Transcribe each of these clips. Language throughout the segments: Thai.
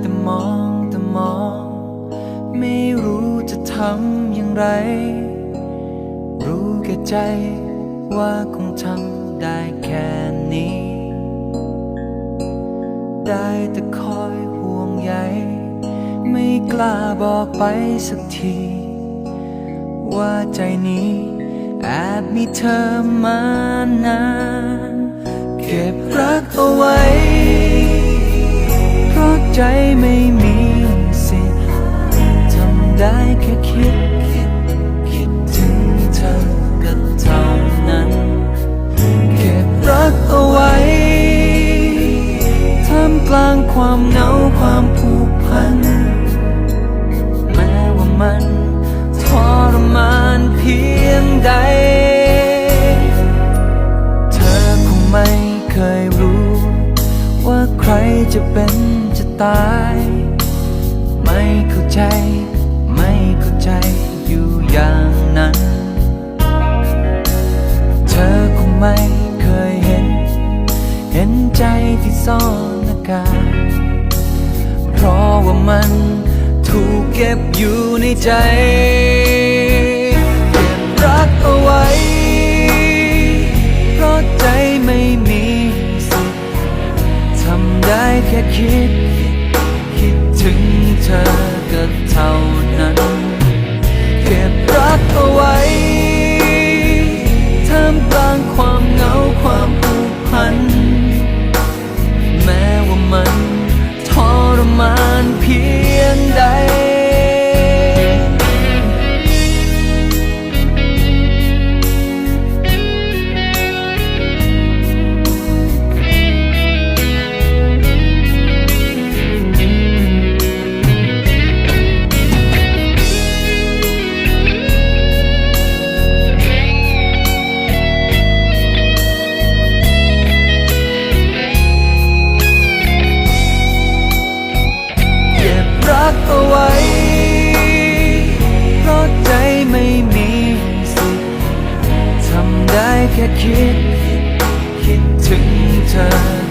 แต่มองแต่มอง ไม่รู้จะทำอย่างไร รู้แก่ใจว่าคงทำได้แค่นี้ ได้แต่คอยห่วงใยไม่กล้าบอกไปสักที ว่าใจนี้แอบมีเธอมานาน เก็บรักเอาไว้ ใจไม่มีสิทธิ์ทำได้แค่คิดคิดคิดถึงเธอก็เท่านั้น เก็บรักเอาไว้ท่ามกลางความเหงาความผูกพัน ไม่เคยเห็น เห็นใจที่ซ่อนอาการเพราะว่ามันถูกเก็บอยู่ในใจเก็บรักเอาไว้ เพราะใจไม่มีสิทธิ์ทำได้แค่คิด คิดถึงเธอ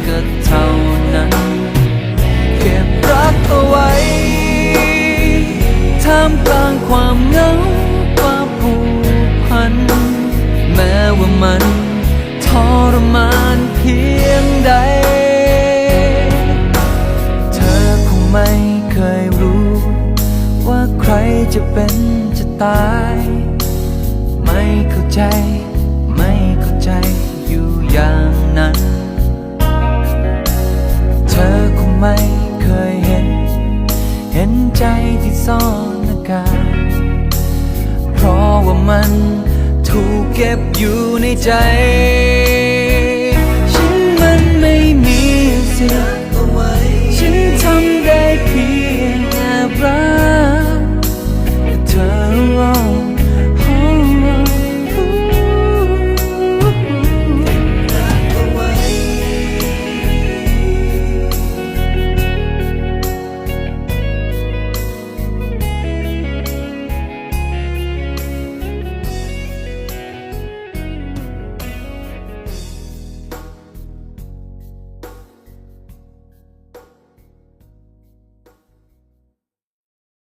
ก็เท่านั้น เก็บรักเอาไว้ท่ามกลางความเหงาความผูกพัน แม้ว่ามันทรมานเพียงใด เธอคงไม่เคยรู้ ว่าใครจะเป็นจะตาย ไม่เข้าใจ ไม่เข้าใจอยู่ ซ่อนอากาศเพราะว่ามันถูกเก็บอยู่ในใจ